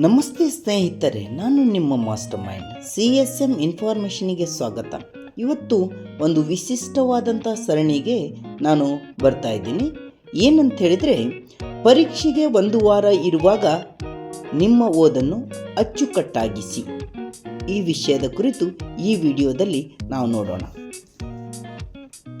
ನಮಸ್ತೆ ಸ್ನೇಹಿತರೆ, ನಾನು ನಿಮ್ಮ master mind C S M ಇನ್ಫಾರ್ಮೇಷನಿಗೆ ಸ್ವಾಗತ. ಇವತ್ತು ಒಂದು ವಿಶಿಷ್ಟವಾದಂಥ ಸರಣಿಗೆ ನಾನು ಬರ್ತಾ ಇದ್ದೀನಿ. ಏನಂತ ಹೇಳಿದರೆ ಪರೀಕ್ಷೆಗೆ ಒಂದು ವಾರ ಇರುವಾಗ ನಿಮ್ಮ ಓದನ್ನು ಅಚ್ಚುಕಟ್ಟಾಗಿಸಿ. ಈ ವಿಷಯದ ಕುರಿತು ಈ ವಿಡಿಯೋದಲ್ಲಿ ನಾವು ನೋಡೋಣ.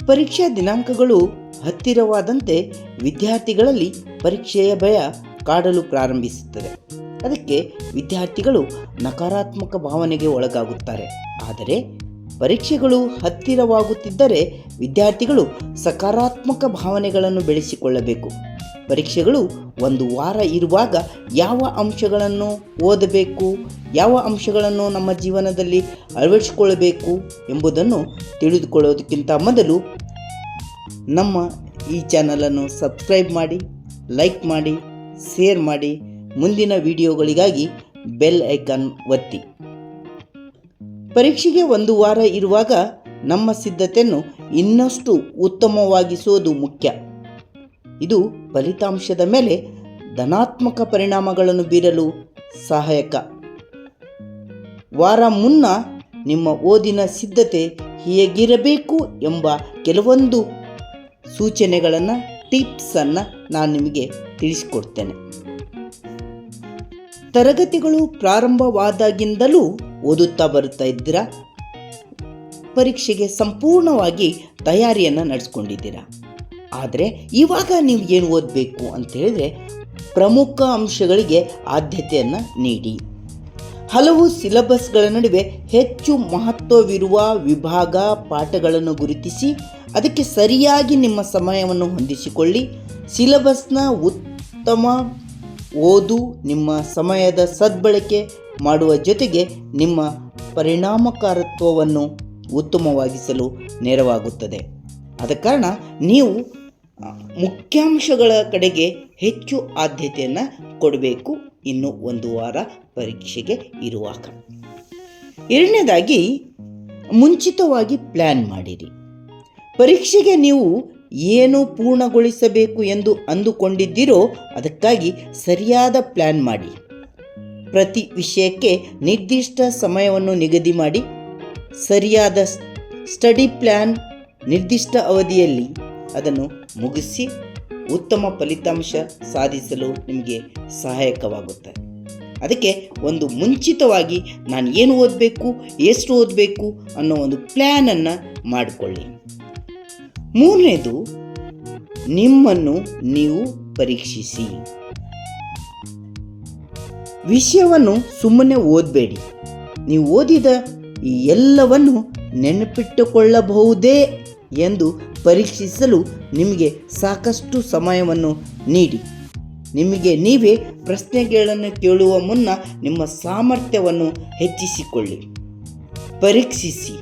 ಪರೀಕ್ಷಾ ದಿನಾಂಕಗಳು ಹತ್ತಿರವಾದಂತೆ ವಿದ್ಯಾರ್ಥಿಗಳಲ್ಲಿ ಪರೀಕ್ಷೆಯ ಭಯ ಕಾಡಲು ಪ್ರಾರಂಭಿಸುತ್ತದೆ. ಅದಕ್ಕೆ ವಿದ್ಯಾರ್ಥಿಗಳು ನಕಾರಾತ್ಮಕ ಭಾವನೆಗೆ ಒಳಗಾಗುತ್ತಾರೆ. ಆದರೆ ಪರೀಕ್ಷೆಗಳು ಹತ್ತಿರವಾಗುತ್ತಿದ್ದರೆ ವಿದ್ಯಾರ್ಥಿಗಳು ಸಕಾರಾತ್ಮಕ ಭಾವನೆಗಳನ್ನು ಬೆಳೆಸಿಕೊಳ್ಳಬೇಕು. ಪರೀಕ್ಷೆಗಳು ಒಂದು ವಾರ ಇರುವಾಗ ಯಾವ ಅಂಶಗಳನ್ನು ಓದಬೇಕು, ಯಾವ ಅಂಶಗಳನ್ನು ನಮ್ಮ ಜೀವನದಲ್ಲಿ ಅಳವಡಿಸಿಕೊಳ್ಳಬೇಕು ಎಂಬುದನ್ನು ತಿಳಿದುಕೊಳ್ಳೋದಕ್ಕಿಂತ ಮೊದಲು ನಮ್ಮ ಈ ಚಾನಲನ್ನು ಸಬ್ಸ್ಕ್ರೈಬ್ ಮಾಡಿ, ಲೈಕ್ ಮಾಡಿ, ಶೇರ್ ಮಾಡಿ. ಮುಂದಿನ ವಿಡಿಯೋಗಳಿಗಾಗಿ ಬೆಲ್ ಐಕಾನ್ ಒತ್ತಿ. ಪರೀಕ್ಷೆಗೆ ಒಂದು ವಾರ ಇರುವಾಗ ನಮ್ಮ ಸಿದ್ಧತೆಯನ್ನು ಇನ್ನಷ್ಟು ಉತ್ತಮವಾಗಿಸುವುದು ಮುಖ್ಯ. ಇದು ಫಲಿತಾಂಶದ ಮೇಲೆ ಧನಾತ್ಮಕ ಪರಿಣಾಮಗಳನ್ನು ಬೀರಲು ಸಹಾಯಕ. ವಾರ ಮುನ್ನ ನಿಮ್ಮ ಓದಿನ ಸಿದ್ಧತೆ ಹೇಗಿರಬೇಕು ಎಂಬ ಕೆಲವೊಂದು ಸೂಚನೆಗಳನ್ನು, ಟಿಪ್ಸನ್ನು ನಾನು ನಿಮಗೆ ತಿಳಿಸಿಕೊಡ್ತೇನೆ. ತರಗತಿಗಳು ಪ್ರಾರಂಭವಾದಾಗಿಂದಲೂ ಓದುತ್ತಾ ಬರುತ್ತಾ ಇದ್ದೀರಾ? ಪರೀಕ್ಷೆಗೆ ಸಂಪೂರ್ಣವಾಗಿ ತಯಾರಿಯನ್ನು ನಡೆಸ್ಕೊಂಡಿದ್ದೀರಾ? ಆದರೆ ಇವಾಗ ನೀವು ಏನು ಓದಬೇಕು ಅಂತ ಹೇಳಿದ್ರೆ ಪ್ರಮುಖ ಅಂಶಗಳಿಗೆ ಆದ್ಯತೆಯನ್ನು ನೀಡಿ. ಹಲವು ಸಿಲಬಸ್ಗಳ ನಡುವೆ ಹೆಚ್ಚು ಮಹತ್ವವಿರುವ ವಿಭಾಗ ಪಾಠಗಳನ್ನು ಗುರುತಿಸಿ ಅದಕ್ಕೆ ಸರಿಯಾಗಿ ನಿಮ್ಮ ಸಮಯವನ್ನು ಹೊಂದಿಸಿಕೊಳ್ಳಿ. ಸಿಲಬಸ್ನ ಉತ್ತಮ ಓದು ನಿಮ್ಮ ಸಮಯದ ಸದ್ಬಳಕೆ ಮಾಡುವ ಜೊತೆಗೆ ನಿಮ್ಮ ಪರಿಣಾಮಕಾರತ್ವವನ್ನು ಉತ್ತಮವಾಗಿಸಲು ನೆರವಾಗುತ್ತದೆ. ಆದ ಕಾರಣ ನೀವು ಮುಖ್ಯಾಂಶಗಳ ಕಡೆಗೆ ಹೆಚ್ಚು ಆದ್ಯತೆಯನ್ನು ಕೊಡಬೇಕು. ಇನ್ನು ಒಂದು ವಾರ ಪರೀಕ್ಷೆಗೆ ಇರುವಾಗ. ಎರಡನೇದಾಗಿ, ಮುಂಚಿತವಾಗಿ ಪ್ಲ್ಯಾನ್ ಮಾಡಿರಿ. ಪರೀಕ್ಷೆಗೆ ನೀವು ಏನು ಪೂರ್ಣಗೊಳಿಸಬೇಕು ಎಂದು ಅಂದುಕೊಂಡಿದ್ದೀರೋ ಅದಕ್ಕಾಗಿ ಸರಿಯಾದ ಪ್ಲ್ಯಾನ್ ಮಾಡಿ. ಪ್ರತಿ ವಿಷಯಕ್ಕೆ ನಿರ್ದಿಷ್ಟ ಸಮಯವನ್ನು ನಿಗದಿ ಮಾಡಿ. ಸರಿಯಾದ ಸ್ಟಡಿ ಪ್ಲ್ಯಾನ್ ನಿರ್ದಿಷ್ಟ ಅವಧಿಯಲ್ಲಿ ಅದನ್ನು ಮುಗಿಸಿ ಉತ್ತಮ ಫಲಿತಾಂಶ ಸಾಧಿಸಲು ನಿಮಗೆ ಸಹಾಯಕವಾಗುತ್ತೆ. ಅದಕ್ಕೆ ಒಂದು ಮುಂಚಿತವಾಗಿ ನಾನು ಏನು ಓದಬೇಕು, ಎಷ್ಟು ಓದಬೇಕು ಅನ್ನೋ ಒಂದು ಪ್ಲ್ಯಾನನ್ನು ಮಾಡಿಕೊಳ್ಳಿ. ಮೂರನೇದು, ನಿಮ್ಮನ್ನು ನೀವು ಪರೀಕ್ಷಿಸಿ. ವಿಷಯವನ್ನು ಸುಮ್ಮನೆ ಓದಬೇಡಿ. ನೀವು ಓದಿದ ಎಲ್ಲವನ್ನು ನೆನಪಿಟ್ಟುಕೊಳ್ಳಬಹುದೇ ಎಂದು ಪರೀಕ್ಷಿಸಲು ನಿಮಗೆ ಸಾಕಷ್ಟು ಸಮಯವನ್ನು ನೀಡಿ. ನಿಮಗೆ ನೀವೇ ಪ್ರಶ್ನೆಗಳನ್ನು ಕೇಳುವ ಮುನ್ನ ನಿಮ್ಮ ಸಾಮರ್ಥ್ಯವನ್ನು ಹೆಚ್ಚಿಸಿಕೊಳ್ಳಿ. ಪರೀಕ್ಷಿಸಿ.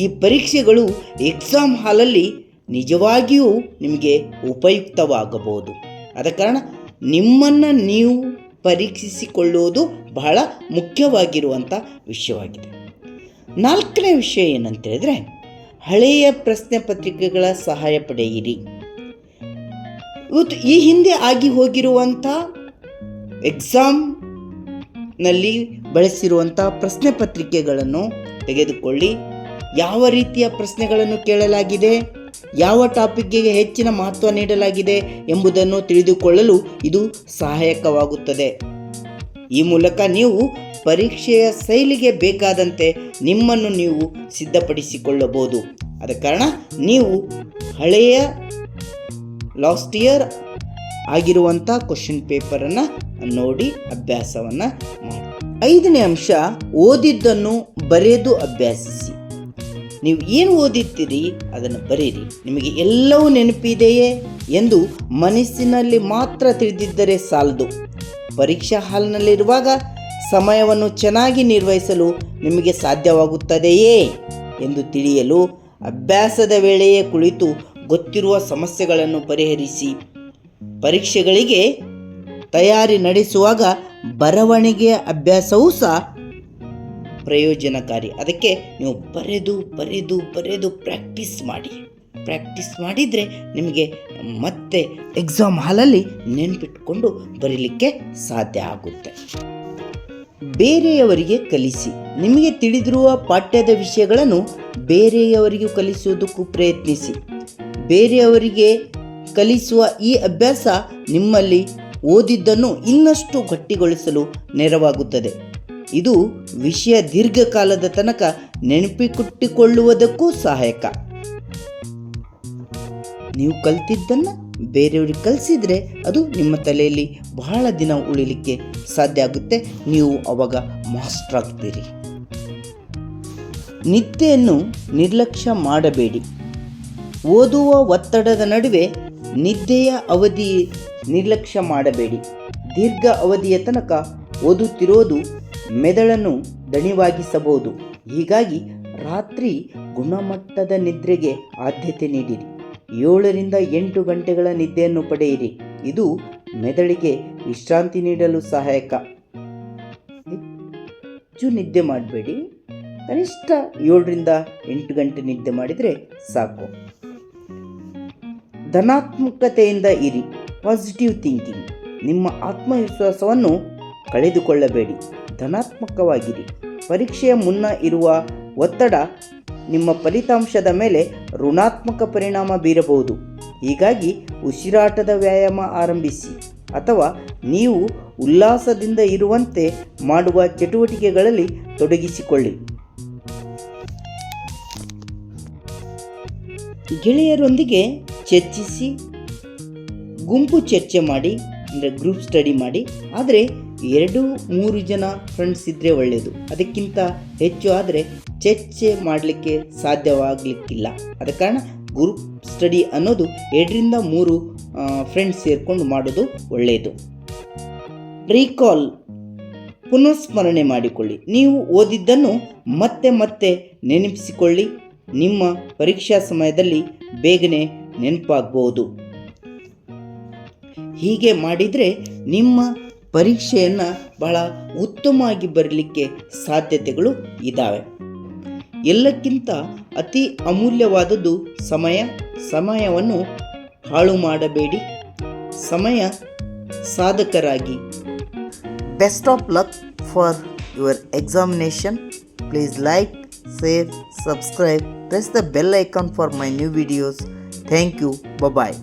ಈ ಪರೀಕ್ಷೆಗಳು ಎಕ್ಸಾಮ್ ಹಾಲಲ್ಲಿ ನಿಜವಾಗಿಯೂ ನಿಮಗೆ ಉಪಯುಕ್ತವಾಗಬಹುದು. ಆದ ಕಾರಣ ನಿಮ್ಮನ್ನು ನೀವು ಪರೀಕ್ಷಿಸಿಕೊಳ್ಳುವುದು ಬಹಳ ಮುಖ್ಯವಾಗಿರುವಂಥ ವಿಷಯವಾಗಿದೆ. ನಾಲ್ಕನೇ ವಿಷಯ ಏನಂತ ಹೇಳಿದ್ರೆ ಹಳೆಯ ಪ್ರಶ್ನೆ ಪತ್ರಿಕೆಗಳ ಸಹಾಯ ಪಡೆಯಿರಿ. ಇವತ್ತು ಈ ಹಿಂದೆ ಆಗಿ ಹೋಗಿರುವಂಥ ಎಕ್ಸಾಮ್ನಲ್ಲಿ ಬಳಸಿರುವಂಥ ಪ್ರಶ್ನೆ ಪತ್ರಿಕೆಗಳನ್ನು ತೆಗೆದುಕೊಳ್ಳಿ. ಯಾವ ರೀತಿಯ ಪ್ರಶ್ನೆಗಳನ್ನು ಕೇಳಲಾಗಿದೆ? ಯಾವ ಟಾಪಿಕ್ಗೆ ಹೆಚ್ಚಿನ ಮಹತ್ವ ನೀಡಲಾಗಿದೆ ಎಂಬುದನ್ನು ತಿಳಿದುಕೊಳ್ಳಲು ಇದು ಸಹಾಯಕವಾಗುತ್ತದೆ. ಈ ಮೂಲಕ ನೀವು ಪರೀಕ್ಷೆಯ ಶೈಲಿಗೆ ಬೇಕಾದಂತೆ ನಿಮ್ಮನ್ನು ನೀವು ಸಿದ್ಧಪಡಿಸಿಕೊಳ್ಳಬಹುದು. ಆದ ಕಾರಣ ನೀವು ಹಳೆಯ ಲಾಸ್ಟ್ ಇಯರ್ ಆಗಿರುವಂಥ ಕ್ವಶನ್ ಪೇಪರನ್ನು ನೋಡಿ ಅಭ್ಯಾಸವನ್ನು ಮಾಡಿ. ಐದನೇ ಅಂಶ, ಓದಿದ್ದನ್ನು ಬರೆದು ಅಭ್ಯಾಸಿಸಿ. ನೀವು ಏನು ಓದಿದ್ದೀರಿ ಅದನ್ನು ಬರೀರಿ. ನಿಮಗೆ ಎಲ್ಲವೂ ನೆನಪಿದೆಯೇ ಎಂದು ಮನಸ್ಸಿನಲ್ಲಿ ಮಾತ್ರ ತಿಳಿದಿದ್ದರೆ ಸಾಲದು. ಪರೀಕ್ಷಾ ಹಾಲ್ನಲ್ಲಿರುವಾಗ ಸಮಯವನ್ನು ಚೆನ್ನಾಗಿ ನಿರ್ವಹಿಸಲು ನಿಮಗೆ ಸಾಧ್ಯವಾಗುತ್ತದೆಯೇ ಎಂದು ತಿಳಿಯಲು ಅಭ್ಯಾಸದ ವೇಳೆಯೇ ಕುಳಿತು ಗೊತ್ತಿರುವ ಸಮಸ್ಯೆಗಳನ್ನು ಪರಿಹರಿಸಿ. ಪರೀಕ್ಷೆಗಳಿಗೆ ತಯಾರಿ ನಡೆಸುವಾಗ ಬರವಣಿಗೆಯ ಅಭ್ಯಾಸವೂ ಸಹ ಪ್ರಯೋಜನಕಾರಿ. ಅದಕ್ಕೆ ನೀವು ಬರೆದು ಬರೆದು ಬರೆದು ಪ್ರಾಕ್ಟೀಸ್ ಮಾಡಿ. ಪ್ರಾಕ್ಟೀಸ್ ಮಾಡಿದರೆ ನಿಮಗೆ ಮತ್ತೆ ಎಕ್ಸಾಮ್ ಹಾಲಲ್ಲಿ ನೆನ್ಪಿಟ್ಕೊಂಡು ಬರೀಲಿಕ್ಕೆ ಸಾಧ್ಯ ಆಗುತ್ತೆ. ಬೇರೆಯವರಿಗೆ ಕಲಿಸಿ. ನಿಮಗೆ ತಿಳಿದಿರುವ ಪಾಠ್ಯದ ವಿಷಯಗಳನ್ನು ಬೇರೆಯವರಿಗೂ ಕಲಿಸುವುದಕ್ಕೂ ಪ್ರಯತ್ನಿಸಿ. ಬೇರೆಯವರಿಗೆ ಕಲಿಸುವ ಈ ಅಭ್ಯಾಸ ನಿಮ್ಮಲ್ಲಿ ಓದಿದ್ದನ್ನು ಇನ್ನಷ್ಟು ಗಟ್ಟಿಗೊಳಿಸಲು ನೆರವಾಗುತ್ತದೆ. ಇದು ವಿಷಯ ದೀರ್ಘಕಾಲದ ತನಕ ನೆನಪಿಟ್ಟುಕೊಳ್ಳುವುದಕ್ಕೂ ಸಹಾಯಕ. ನೀವು ಕಲ್ತಿದ್ದನ್ನು ಬೇರೆಯವ್ರಿಗೆ ಕಲಿಸಿದರೆ ಅದು ನಿಮ್ಮ ತಲೆಯಲ್ಲಿ ಬಹಳ ದಿನ ಉಳಿಲಿಕ್ಕೆ ಸಾಧ್ಯ ಆಗುತ್ತೆ. ನೀವು ಅವಾಗ ಮಾಸ್ಟರ್ ಆಗ್ತೀರಿ. ನಿದ್ದೆಯನ್ನು ನಿರ್ಲಕ್ಷ್ಯ ಮಾಡಬೇಡಿ. ಓದುವ ಒತ್ತಡದ ನಡುವೆ ನಿದ್ದೆಯ ಅವಧಿ ನಿರ್ಲಕ್ಷ್ಯ ಮಾಡಬೇಡಿ. ದೀರ್ಘ ಅವಧಿಯ ತನಕ ಓದುತ್ತಿರೋದು ಮೆದುಳನ್ನು ದಣಿವಾಗಿಸಬಹುದು. ಹೀಗಾಗಿ ರಾತ್ರಿ ಗುಣಮಟ್ಟದ ನಿದ್ರೆಗೆ ಆದ್ಯತೆ ನೀಡಿರಿ. ಏಳರಿಂದ ಎಂಟು ಗಂಟೆಗಳ ನಿದ್ದೆಯನ್ನು ಪಡೆಯಿರಿ. ಇದು ಮೆದಳಿಗೆ ವಿಶ್ರಾಂತಿ ನೀಡಲು ಸಹಾಯಕ. ಹೆಚ್ಚು ನಿದ್ದೆ ಮಾಡಬೇಡಿ. ಕನಿಷ್ಠ ಏಳರಿಂದ ಎಂಟು ಗಂಟೆ ನಿದ್ದೆ ಮಾಡಿದರೆ ಸಾಕು. ಧನಾತ್ಮಕತೆಯಿಂದ ಇರಿ. Positive thinking. ನಿಮ್ಮ ಆತ್ಮವಿಶ್ವಾಸವನ್ನು ಕಳೆದುಕೊಳ್ಳಬೇಡಿ. ಧನಾತ್ಮಕವಾಗಿರಿ. ಪರೀಕ್ಷೆಯ ಮುನ್ನ ಇರುವ ಒತ್ತಡ ನಿಮ್ಮ ಫಲಿತಾಂಶದ ಮೇಲೆ ಋಣಾತ್ಮಕ ಪರಿಣಾಮ ಬೀರಬಹುದು. ಹೀಗಾಗಿ ಉಸಿರಾಟದ ವ್ಯಾಯಾಮ ಆರಂಭಿಸಿ. ಅಥವಾ ನೀವು ಉಲ್ಲಾಸದಿಂದ ಇರುವಂತೆ ಮಾಡುವ ಚಟುವಟಿಕೆಗಳಲ್ಲಿ ತೊಡಗಿಸಿಕೊಳ್ಳಿ. ಗೆಳೆಯರೊಂದಿಗೆ ಚರ್ಚಿಸಿ, ಗುಂಪು ಚರ್ಚೆ ಮಾಡಿ, ಅಂದರೆ ಗ್ರೂಪ್ ಸ್ಟಡಿ ಮಾಡಿ, ಆದರೆ ಎರಡು, ಮೂರು ಜನ ಫ್ರೆಂಡ್ಸ್ ಇದ್ದರೆ ಒಳ್ಳೆಯದು ಅದಕ್ಕಿಂತ ಹೆಚ್ಚು ಆದರೆ ಚರ್ಚೆ ಮಾಡಲಿಕ್ಕೆ ಸಾಧ್ಯವಾಗಲಿಕ್ಕಿಲ್ಲ. ಆದ ಕಾರಣ ಗ್ರೂಪ್ ಸ್ಟಡಿ ಅನ್ನೋದು ಎರಡರಿಂದ ಮೂರು ಫ್ರೆಂಡ್ಸ್ ಸೇರಿಕೊಂಡು ಮಾಡೋದು ಒಳ್ಳೆಯದು ರೀಕಾಲ್ ಪುನಃಸ್ಮರಣೆ ಮಾಡಿಕೊಳ್ಳಿ. ನೀವು ಓದಿದ್ದನ್ನು ಮತ್ತೆ ಮತ್ತೆ ನೆನಪಿಸಿಕೊಳ್ಳಿ. ನಿಮ್ಮ ಪರೀಕ್ಷಾ ಸಮಯದಲ್ಲಿ ಬೇಗನೆ ನೆನಪಾಗಬಹುದು ಹೀಗೆ ಮಾಡಿದರೆ ನಿಮ್ಮ ಪರೀಕ್ಷೆಯನ್ನು ಬಹಳ ಉತ್ತಮವಾಗಿ ಬರಲಿಕ್ಕೆ ಸಾಧ್ಯತೆಗಳು ಇದ್ದಾವೆ ಎಲ್ಲಕ್ಕಿಂತ ಅತಿ ಅಮೂಲ್ಯವಾದದ್ದು ಸಮಯ. ಸಮಯವನ್ನು ಹಾಳು ಮಾಡಬೇಡಿ. ಸಮಯ ಸಾಧಕರಾಗಿ. Best of luck for your examination please like share subscribe press the bell icon for my new videos thank you bye bye